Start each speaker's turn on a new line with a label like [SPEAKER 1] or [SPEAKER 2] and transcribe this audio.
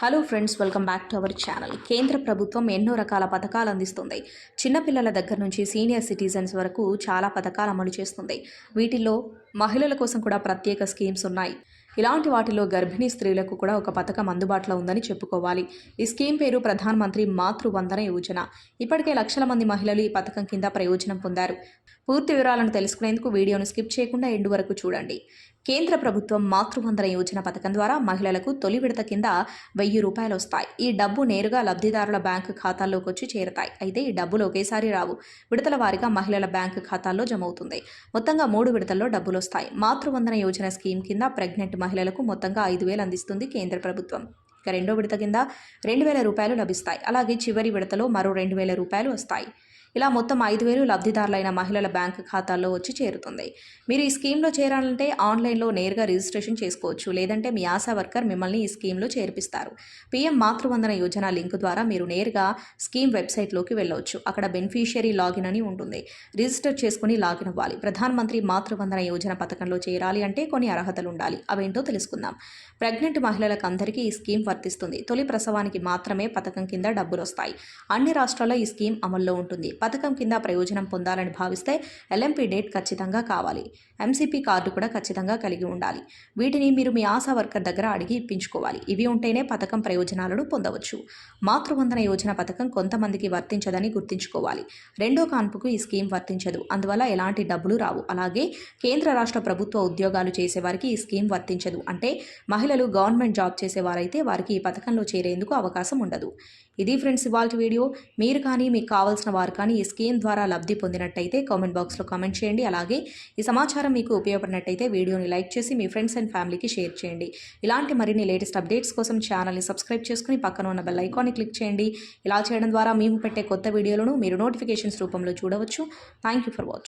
[SPEAKER 1] Hello friends welcome back to our channel. కేంద్ర ప్రభుత్వం ఎన్నో రకాల పథకాలు అందిస్తుంది. చిన్నపిల్లల దగ్గర నుంచి సీనియర్ సిటిజన్స్ వరకు చాలా పథకాలు అమలు చేస్తుంది. వీటిల్లో మహిళల కోసం కూడా ప్రత్యేక స్కీమ్స్ ఉన్నాయి. ఇలాంటి వాటిలో గర్భిణీ స్త్రీలకు కూడా ఒక పథకం అందుబాటులో ఉందని చెప్పుకోవాలి. ఈ స్కీమ్ పేరు ప్రధానమంత్రి మాతృవందన యోజన. ఇప్పటికే లక్షల మంది మహిళలు ఈ పథకం కింద ప్రయోజనం పొందారు. పూర్తి వివరాలను తెలుసుకునేందుకు వీడియోను స్కిప్ చేయకుండా ఎండు వరకు చూడండి. కేంద్ర ప్రభుత్వం మాతృవందన యోజన పథకం ద్వారా మహిళలకు తొలి విడత కింద వెయ్యి రూపాయలు వస్తాయి. ఈ డబ్బు నేరుగా లబ్ధిదారుల బ్యాంకు ఖాతాల్లోకి వచ్చి చేరతాయి. అయితే ఈ డబ్బులు ఒకేసారి రావు. విడతల వారీగా మహిళల బ్యాంకు ఖాతాల్లో జమ అవుతుంది మొత్తంగా మూడు విడతల్లో డబ్బులు వస్తాయి. మాతృవందన యోజన స్కీమ్ కింద ప్రెగ్నెంట్ మహిళలకు మొత్తంగా ఐదు వేలు అందిస్తుంది కేంద్ర ప్రభుత్వం. ఇక రెండో విడత కింద రెండు వేల రూపాయలు లభిస్తాయి. అలాగే చివరి విడతలో మరో రెండు వేల రూపాయలు వస్తాయి. ఇలా మొత్తం ఐదు వేలు లబ్ధిదారులైన మహిళల బ్యాంకు ఖాతాల్లో వచ్చి చేరుతుంది. మీరు ఈ స్కీమ్లో చేరాలంటే ఆన్లైన్లో నేరుగా రిజిస్ట్రేషన్ చేసుకోవచ్చు. లేదంటే మీ ఆశా వర్కర్ మిమ్మల్ని ఈ స్కీమ్లో చేర్పిస్తారు. పీఎం మాతృవందన యోజన లింక్ ద్వారా మీరు నేరుగా స్కీమ్ వెబ్సైట్లోకి వెళ్ళవచ్చు అక్కడ బెనిఫిషియరీ లాగిన్ అని ఉంటుంది. రిజిస్టర్ చేసుకుని లాగిన్ అవ్వాలి. ప్రధానమంత్రి మాతృవందన యోజన పథకంలో చేరాలి అంటే కొన్ని అర్హతలు ఉండాలి. అవేంటో తెలుసుకుందాం. ప్రెగ్నెంట్ మహిళలకు అందరికీ ఈ స్కీమ్ వర్తిస్తుంది. తొలి ప్రసవానికి మాత్రమే పథకం కింద డబ్బులు వస్తాయి అన్ని రాష్ట్రాల్లో ఈ స్కీమ్ అమల్లో ఉంటుంది. పథకం కింద ప్రయోజనం పొందాలని భావిస్తే ఎల్ఎంపీ డేట్ ఖచ్చితంగా కావాలి. ఎంసీపీ కార్డు కూడా ఖచ్చితంగా కలిగి ఉండాలి. వీటిని మీరు మీ ఆశా వర్కర్ దగ్గర అడిగి ఇప్పించుకోవాలి. ఇవి ఉంటేనే పథకం ప్రయోజనాలను పొందవచ్చు. మాతృవందన యోజన పథకం కొంతమందికి వర్తించదని గుర్తుంచుకోవాలి. రెండో కాన్పుకు ఈ స్కీమ్ వర్తించదు. అందువల్ల ఎలాంటి డబ్బులు రావు. అలాగే కేంద్ర రాష్ట్ర ప్రభుత్వ ఉద్యోగాలు చేసేవారికి ఈ స్కీమ్ వర్తించదు. అంటే మహిళలు గవర్నమెంట్ జాబ్ చేసేవారైతే వారికి ఈ పథకంలో చేరేందుకు అవకాశం ఉండదు. ఇది ఫ్రెండ్స్ ఇవాళ వీడియో. మీరు కానీ మీకు కావాల్సిన వారు కానీ ఈ స్కీమ్ ద్వారా లబ్ధి పొందినట్టయితే కామెంట్ బాక్స్లో కామెంట్ చేయండి. అలాగే ఈ సమాచారం మీకు ఉపయోగపడినట్టయితే వీడియోని లైక్ చేసి మీ ఫ్రెండ్స్ అండ్ ఫ్యామిలీకి షేర్ చేయండి. ఇలాంటి మరిన్ని లేటెస్ట్ అప్డేట్స్ కోసం ఛానల్ని సబ్స్క్రైబ్ చేసుకుని పక్కన ఉన్న బెల్ ఐకాన్ని క్లిక్ చేయండి. ఇలా చేయడం ద్వారా మేము పెట్టే కొత్త వీడియోలను మీరు నోటిఫికేషన్స్ రూపంలో చూడవచ్చు. Thank you for watching